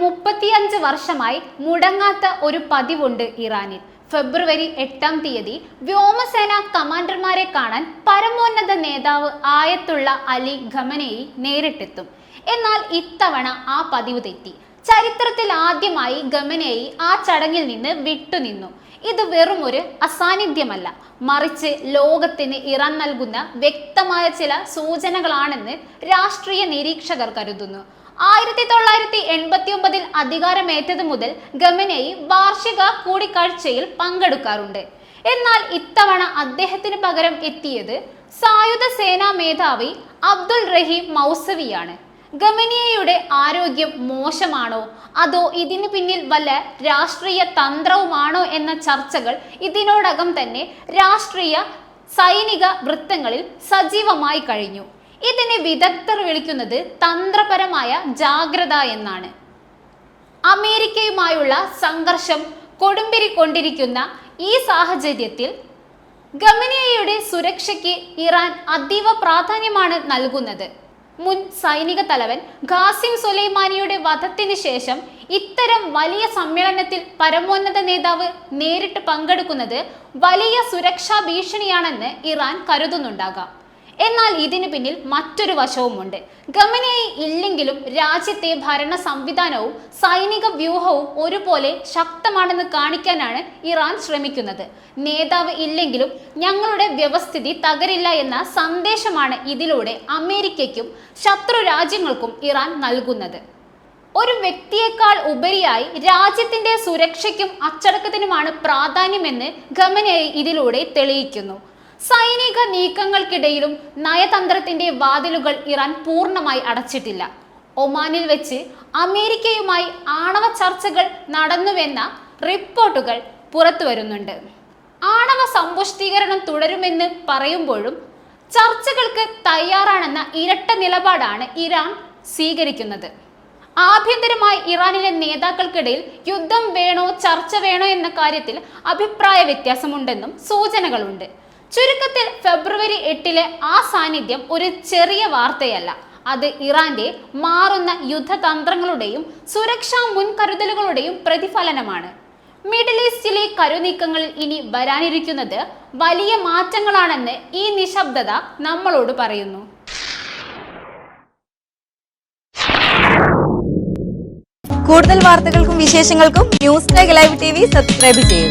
മുപ്പത്തിയഞ്ച് വർഷമായി മുടങ്ങാത്ത ഒരു പതിവുണ്ട് ഇറാനിൽ. ഫെബ്രുവരി എട്ടാം തീയതി വ്യോമസേന കമാൻഡർമാരെ കാണാൻ പരമോന്നത നേതാവ് ആയത്തുള്ള അലി ഖമനേയി നേരിട്ടെത്തും. എന്നാൽ ഇത്തവണ ആ പതിവ് തെറ്റി. ചരിത്രത്തിൽ ആദ്യമായി ഗമനേയി ആ ചടങ്ങിൽ നിന്ന് വിട്ടുനിന്നു. ഇത് വെറും ഒരു അസാന്നിധ്യമല്ല. മറിച്ച് ലോകത്തിന് ഇറാൻ നൽകുന്ന വ്യക്തമായ ചില സൂചനകളാണെന്ന് രാഷ്ട്രീയ നിരീക്ഷകർ കരുതുന്നു. ആയിരത്തി തൊള്ളായിരത്തി എൺപത്തി ഒമ്പതിൽ അധികാരമേറ്റത് മുതൽ ഗമനയി വാർഷിക കൂടിക്കാഴ്ചയിൽ പങ്കെടുക്കാറുണ്ട്. എന്നാൽ ഇത്തവണ അദ്ദേഹത്തിന് പകരം എത്തിയത് സായുധ സേനാ മേധാവി അബ്ദുൾ റഹീം മൗസവിയാണ്. ഗമനിയയുടെ ആരോഗ്യം മോശമാണോ? അതോ ഇതിനു പിന്നിൽ വല്ല രാഷ്ട്രീയ തന്ത്രവുമാണോ എന്ന ചർച്ചകൾ ഇതിനോടകം തന്നെ രാഷ്ട്രീയ സൈനിക വൃത്തങ്ങളിൽ സജീവമായി കഴിഞ്ഞു. ഇതിനെ വിദഗ്ധർ വിളിക്കുന്നത് തന്ത്രപരമായ ജാഗ്രത എന്നാണ്. അമേരിക്കയുമായുള്ള സംഘർഷം കൊടുമ്പിരിക്കൊണ്ടിരിക്കുന്ന ഈ സാഹചര്യത്തിൽ ഗമനിയയുടെ സുരക്ഷയ്ക്ക് ഇറാൻ അതീവ പ്രാധാന്യമാണ് നൽകുന്നത്. മുൻ സൈനിക തലവൻ ഖാസിം സുലൈമാനിയുടെ വധത്തിന് ശേഷം ഇത്തരം വലിയ സമ്മേളനത്തിൽ പരമോന്നത നേതാവ് നേരിട്ട് പങ്കെടുക്കുന്നത് വലിയ സുരക്ഷാ ഭീഷണിയാണെന്ന് ഇറാൻ കരുതുന്നുണ്ടാകാം. എന്നാൽ ഇതിനു പിന്നിൽ മറ്റൊരു വശവുമുണ്ട്. ഗമനയായി ഇല്ലെങ്കിലും രാജ്യത്തെ ഭരണ സംവിധാനവും സൈനിക വ്യൂഹവും ഒരുപോലെ ശക്തമാണെന്ന് കാണിക്കാനാണ് ഇറാൻ ശ്രമിക്കുന്നത്. നേതാവ് ഇല്ലെങ്കിലും ഞങ്ങളുടെ വ്യവസ്ഥിതി തകരില്ല എന്ന സന്ദേശമാണ് ഇതിലൂടെ അമേരിക്കയ്ക്കും ശത്രു രാജ്യങ്ങൾക്കും ഇറാൻ നൽകുന്നത്. ഒരു വ്യക്തിയേക്കാൾ ഉപരിയായി രാജ്യത്തിന്റെ സുരക്ഷയ്ക്കും അച്ചടക്കത്തിനുമാണ് പ്രാധാന്യമെന്ന് ഖമനേയി ഇതിലൂടെ തെളിയിക്കുന്നു. സൈനിക നീക്കങ്ങൾക്കിടയിലും നയതന്ത്രത്തിന്റെ വാതിലുകൾ ഇറാൻ പൂർണമായി അടച്ചിട്ടില്ല. ഒമാനിൽ വെച്ച് അമേരിക്കയുമായി ആണവ ചർച്ചകൾ നടന്നുവെന്ന റിപ്പോർട്ടുകൾ പുറത്തു വരുന്നുണ്ട്. ആണവ സമ്പുഷ്ടീകരണം തുടരുമെന്ന് പറയുമ്പോഴും ചർച്ചകൾക്ക് തയ്യാറാണെന്ന ഇരട്ട നിലപാടാണ് ഇറാൻ സ്വീകരിക്കുന്നത്. ആഭ്യന്തരമായി ഇറാനിലെ നേതാക്കൾക്കിടയിൽ യുദ്ധം വേണോ ചർച്ച വേണോ എന്ന കാര്യത്തിൽ അഭിപ്രായ വ്യത്യാസമുണ്ടെന്നും സൂചനകളുണ്ട്. ചുരുക്കത്തിൽ ഫെബ്രുവരി എട്ടിലെ ആ സാന്നിധ്യം ഒരു ചെറിയ വാർത്തയല്ല. അത് ഇറാന്റെ മാറുന്ന യുദ്ധതന്ത്രങ്ങളുടെയും സുരക്ഷാ മുൻകരുതലുകളുടെയും പ്രതിഫലനമാണ്. മിഡിൽ ഈസ്റ്റിലെ കരുനീക്കങ്ങളിൽ ഇനി വരാനിരിക്കുന്നത് വലിയ മാറ്റങ്ങളാണെന്ന് ഈ നിശബ്ദത നമ്മളോട് പറയുന്നു. കൂടുതൽ വാർത്തകൾക്കും വിശേഷങ്ങൾക്കും News Live T V subscribe ചെയ്യൂ.